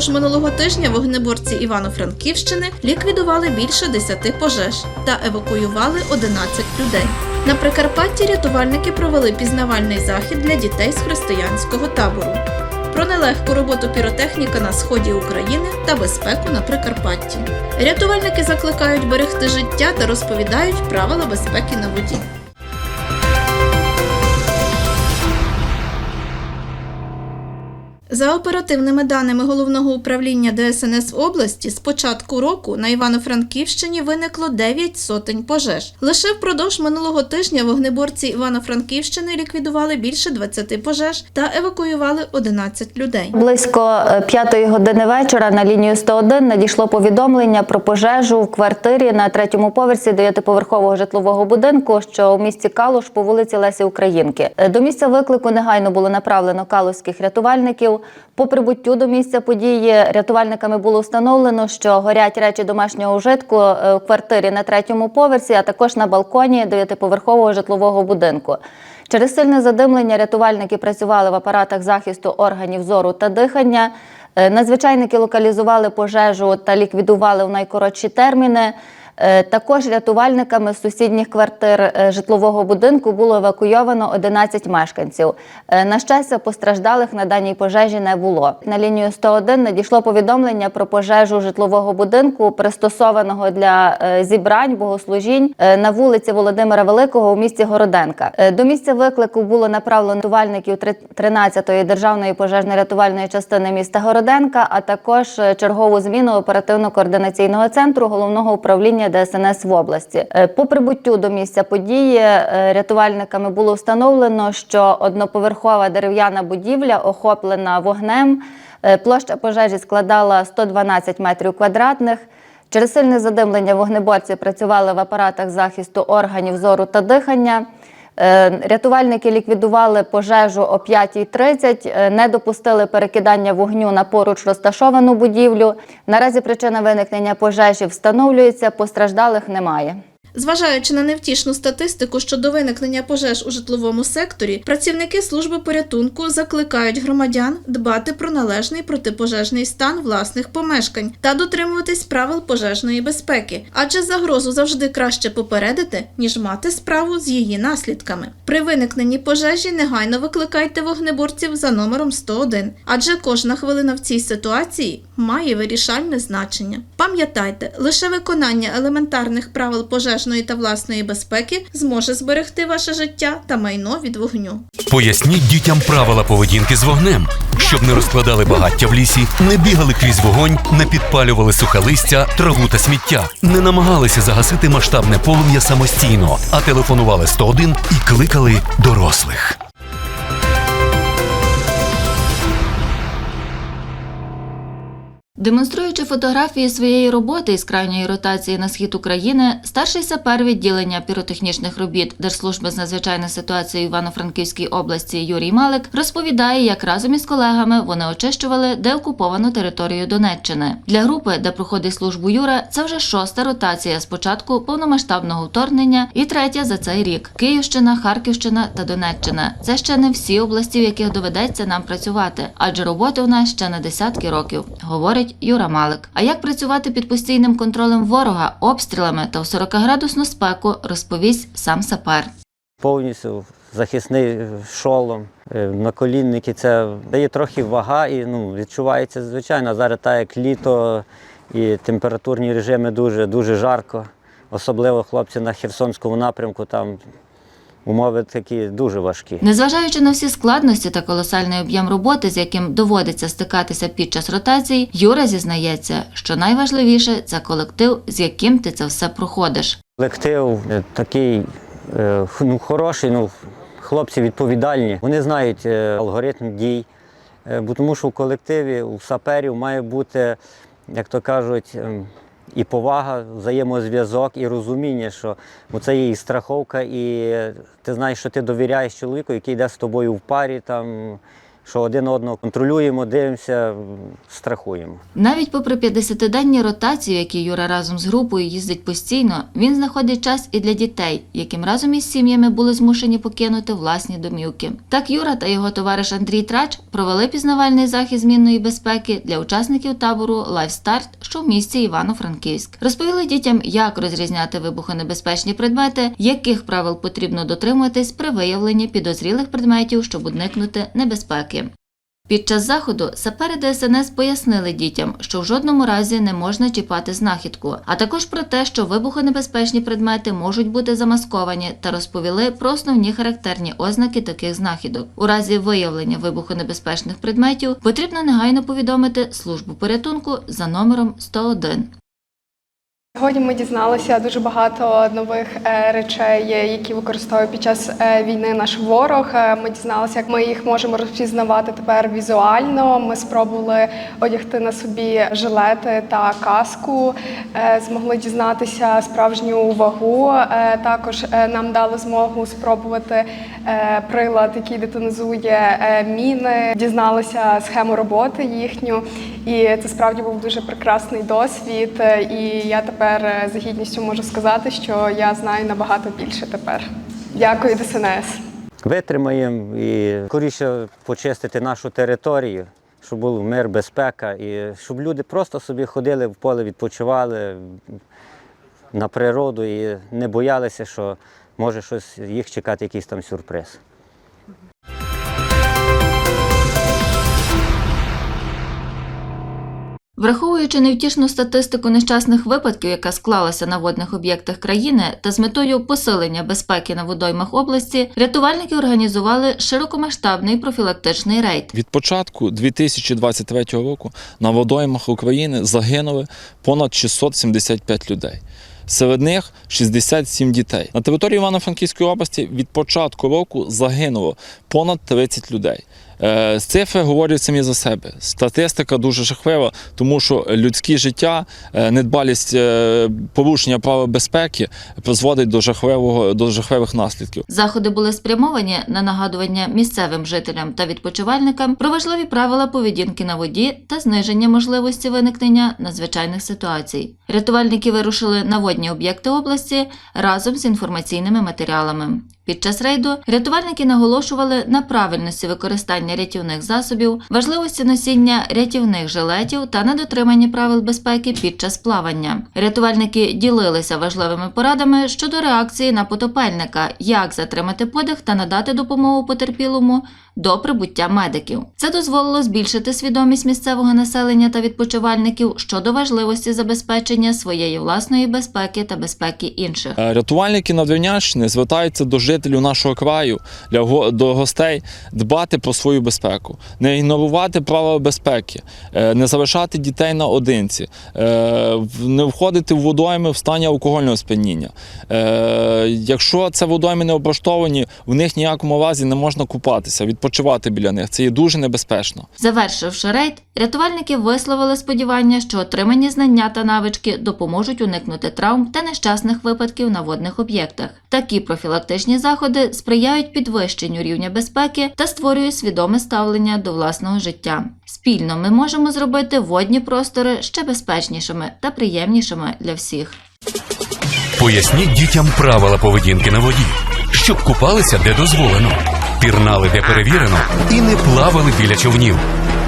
Впродовж минулого тижня вогнеборці Івано-Франківщини ліквідували більше 10 пожеж та евакуювали 11 людей. На Прикарпатті рятувальники провели пізнавальний захід для дітей з християнського табору. Про нелегку роботу піротехніка на сході України та безпеку на Прикарпатті. Рятувальники закликають берегти життя та розповідають правила безпеки на воді. За оперативними даними головного управління ДСНС в області, з початку року на Івано-Франківщині виникло 9 сотень пожеж. Лише впродовж минулого тижня вогнеборці Івано-Франківщини ліквідували більше 20 пожеж та евакуювали 11 людей. Близько е, п'ятої години вечора на лінію 101 надійшло повідомлення про пожежу в квартирі на третьому поверсі дев'ятиповерхового житлового будинку, що в місті Калуш по вулиці Лесі Українки. Е, До місця виклику негайно було направлено калузьких рятувальників. По прибуттю до місця події рятувальниками було встановлено, що горять речі домашнього вжитку е, в квартирі на третьому поверсі, а також на балконі дев'ятиповерхового житлового будинку. Через сильне задимлення рятувальники працювали в апаратах захисту органів зору та дихання. Е, Надзвичайники локалізували пожежу та ліквідували в найкоротші терміни. Е, Також рятувальниками з сусідніх квартир е, житлового будинку було евакуйовано 11 мешканців. Е, На щастя, постраждалих на даній пожежі не було. На лінію 101 надійшло повідомлення про пожежу житлового будинку, пристосованого для зібрань богослужінь на вулиці Володимира Великого у місті Городенка. До місця виклику було направлено рятувальників 13-ї державної пожежно-рятувальної частини міста Городенка, а також чергову зміну оперативно-координаційного центру головного управління ДСНС в області. Е, По прибуттю до місця події е, рятувальниками було встановлено, що одноповерхова дерев'яна будівля охоплена вогнем. Е, Площа пожежі складала 112 метрів квадратних. Через сильне задимлення вогнеборці працювали в апаратах захисту органів зору та дихання. Е, Рятувальники ліквідували пожежу о 5.30, е, не допустили перекидання вогню на поруч розташовану будівлю. Наразі причина виникнення пожежі встановлюється, постраждалих немає. Зважаючи на невтішну статистику щодо виникнення пожеж у житловому секторі, працівники служби порятунку закликають громадян дбати про належний протипожежний стан власних помешкань та дотримуватись правил пожежної безпеки, адже загрозу завжди краще попередити, ніж мати справу з її наслідками. При виникненні пожежі негайно викликайте вогнеборців за номером 101, адже кожна хвилина в цій ситуації має вирішальне значення. Пам'ятайте, лише виконання елементарних правил пожежної та власної безпеки зможе зберегти ваше життя та майно від вогню. Поясніть дітям правила поведінки з вогнем, щоб не розкладали багаття в лісі, не бігали крізь вогонь, не підпалювали сухе листя, траву та сміття, не намагалися загасити масштабне полум'я самостійно, а телефонували 101 і кликали дорослих. Демонструючи фотографії своєї роботи із крайньої ротації на схід України, старший сапер відділення піротехнічних робіт Держслужби з надзвичайних ситуацій Івано-Франківській області Юрій Малик розповідає, як разом із колегами вони очищували деокуповану територію Донеччини. Для групи, де проходить службу Юра, це вже шоста ротація з початку повномасштабного вторгнення і третя за цей рік: Київщина, Харківщина та Донеччина. Це ще не всі області, в яких доведеться нам працювати, адже роботи у нас ще на десятки років, говорить Юра Малик. А як працювати під постійним контролем ворога, обстрілами та в 40-градусну спеку, розповість сам сапер. повністю захисний шолом, е, наколінники. Це дає трохи вага і ну, відчувається звичайно. Зараз так як літо і температурні режими дуже, дуже жарко. Особливо хлопці на Херсонському напрямку, там умови такі дуже важкі. Незважаючи на всі складності та колосальний об'єм роботи, з яким доводиться стикатися під час ротацій, Юра зізнається, що найважливіше це колектив, з яким ти це все проходиш. Колектив е, такий е, ну, хороший, ну, хлопці відповідальні. Вони знають е, алгоритм дій, бо тому що в колективі, у саперів має бути, як то кажуть, ем, і повага, взаємозв'язок, і розуміння, що це є і страховка, і ти знаєш, що ти довіряєш чоловіку, який йде з тобою в парі, там, що один одного контролюємо, дивимося, страхуємо. Навіть попри 50-денні ротації, які Юра разом з групою їздить постійно, він знаходить час і для дітей, яким разом із сім'ями були змушені покинути власні домівки. Так Юра та його товариш Андрій Трач провели пізнавальний захід змінної безпеки для учасників табору Лайфстарт, що в місті Івано-Франківськ. Розповіли дітям, як розрізняти вибухонебезпечні предмети, яких правил потрібно дотримуватись при виявленні підозрілих предметів, щоб уникнути небезпеки. Під час заходу сапери ДСНС пояснили дітям, що в жодному разі не можна чіпати знахідку, а також про те, що вибухонебезпечні предмети можуть бути замасковані, та розповіли про основні характерні ознаки таких знахідок. У разі виявлення вибухонебезпечних предметів потрібно негайно повідомити службу порятунку за номером 101. Сьогодні ми дізналися дуже багато нових е, речей, які використовує під час е, війни наш ворог. Е, Ми дізналися, як ми їх можемо розпізнавати тепер візуально. Ми спробували одягти на собі жилети та каску, е, змогли дізнатися справжню вагу. Е, Також е, нам дали змогу спробувати е, прилад, який детонізує е, міни. Дізналися схему роботи їхню, і це справді був дуже прекрасний досвід. е, І я тепер е, з гідністю можу сказати, що я знаю набагато більше тепер. Дякую, ДСНС. Витримаємо і скоріше почистити нашу територію, щоб був мир, безпека, і щоб люди просто собі ходили в поле, відпочивали на природу і не боялися, що може щось їх чекати, якийсь там сюрприз. Враховуючи невтішну статистику нещасних випадків, яка склалася на водних об'єктах країни, та з метою посилення безпеки на водоймах області, рятувальники організували широкомасштабний профілактичний рейд. Від початку 2023 року на водоймах України загинули понад 675 людей. Серед них 67 дітей. На території Івано-Франківської області від початку року загинуло понад 30 людей. Е, Цифри говорять самі за себе. Статистика дуже жахлива, тому що людське життя, е, недбалість е, порушення правил безпеки призводить до жахливого до жахливих наслідків. Заходи були спрямовані на нагадування місцевим жителям та відпочивальникам про важливі правила поведінки на воді та зниження можливості виникнення надзвичайних ситуацій. Рятувальники вирушили на водні об'єкти області разом з інформаційними матеріалами. Під час рейду рятувальники наголошували на правильності використання рятівних засобів, важливості носіння рятівних жилетів та на дотриманні правил безпеки під час плавання. Рятувальники ділилися важливими порадами щодо реакції на потопельника, як затримати подих та надати допомогу потерпілому до прибуття медиків. Це дозволило збільшити свідомість місцевого населення та відпочивальників щодо важливості забезпечення своєї власної безпеки та безпеки інших. Е, Рятувальники Надвірнянщини звертаються до жителів нашого краю, до гостей дбати про свою безпеку, не ігнорувати правила безпеки, е, не залишати дітей наодинці, е, не входити в водойми в стані алкогольного сп'яніння. Якщо це водойми не облаштовані, в них ніякому разі не можна купатися, відпочивати біля них. Це є дуже небезпечно. Завершивши рейд, рятувальники висловили сподівання, що отримані знання та навички допоможуть уникнути травм та нещасних випадків на водних об'єктах. Такі профілактичні заходи сприяють підвищенню рівня безпеки та створюють свідоме ставлення до власного життя. Спільно ми можемо зробити водні простори ще безпечнішими та приємнішими для всіх. Поясніть дітям правила поведінки на воді, щоб купалися де дозволено, пірнали де перевірено і не плавали біля човнів.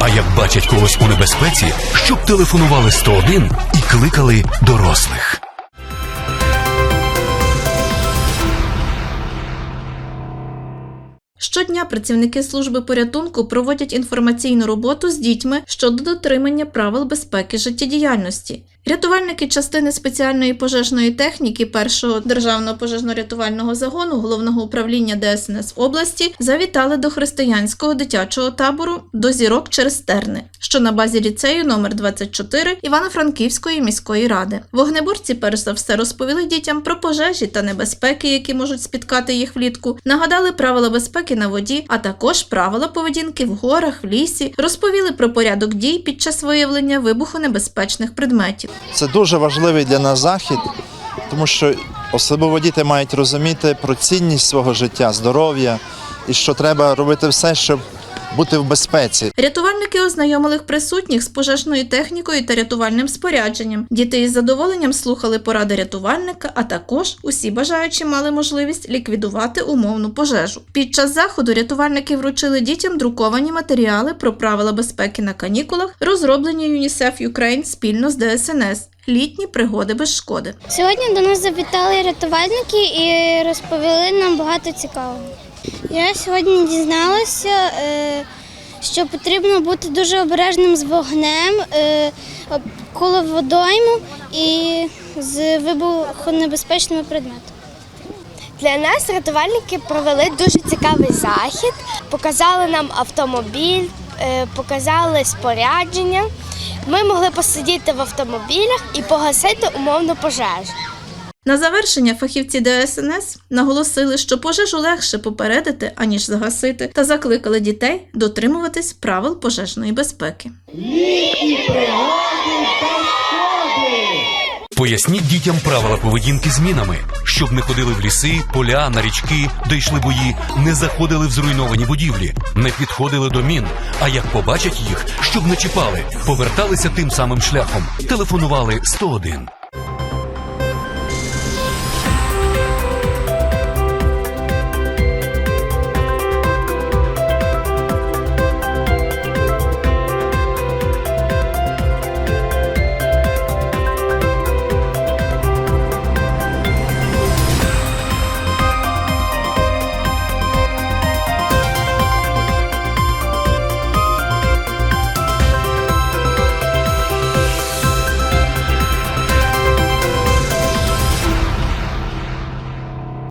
А як бачать когось у небезпеці, щоб телефонували 101 і кликали дорослих. Щодня працівники служби порятунку проводять інформаційну роботу з дітьми щодо дотримання правил безпеки життєдіяльності. Рятувальники частини спеціальної пожежної техніки першого державного пожежно-рятувального загону головного управління ДСНС області завітали до християнського дитячого табору до зірок через терни, що на базі ліцею номер 24 Івано-Франківської міської ради. Вогнеборці перш за все розповіли дітям про пожежі та небезпеки, які можуть спіткати їх влітку, нагадали правила безпеки на воді, а також правила поведінки в горах, в лісі, розповіли про порядок дій під час виявлення вибухонебезпечних предметів. Це дуже важливий для нас захід, тому що особливо діти мають розуміти про цінність свого життя, здоров'я і що треба робити все, щоб бути в безпеці. Рятувальники ознайомили присутніх з пожежною технікою та рятувальним спорядженням. Діти із задоволенням слухали поради рятувальника, а також усі бажаючі мали можливість ліквідувати умовну пожежу. Під час заходу рятувальники вручили дітям друковані матеріали про правила безпеки на канікулах, розроблені ЮНІСЕФ Юкрейн спільно з ДСНС. Літні пригоди без шкоди. Сьогодні до нас завітали рятувальники і розповіли нам багато цікавого. Я сьогодні дізналася, е, що потрібно бути дуже обережним з вогнем е, коло водойму і з вибухонебезпечними предметами. Для нас рятувальники провели дуже цікавий захід, показали нам автомобіль, е, показали спорядження. Ми могли посидіти в автомобілях і погасити умовну пожежу. На завершення фахівці ДСНС наголосили, що пожежу легше попередити, аніж загасити, та закликали дітей дотримуватись правил пожежної безпеки. Поясніть дітям правила поведінки з мінами, щоб не ходили в ліси, поля, на річки, де йшли бої, не заходили в зруйновані будівлі, не підходили до мін. А як побачать їх, щоб не чіпали, поверталися тим самим шляхом, телефонували 101.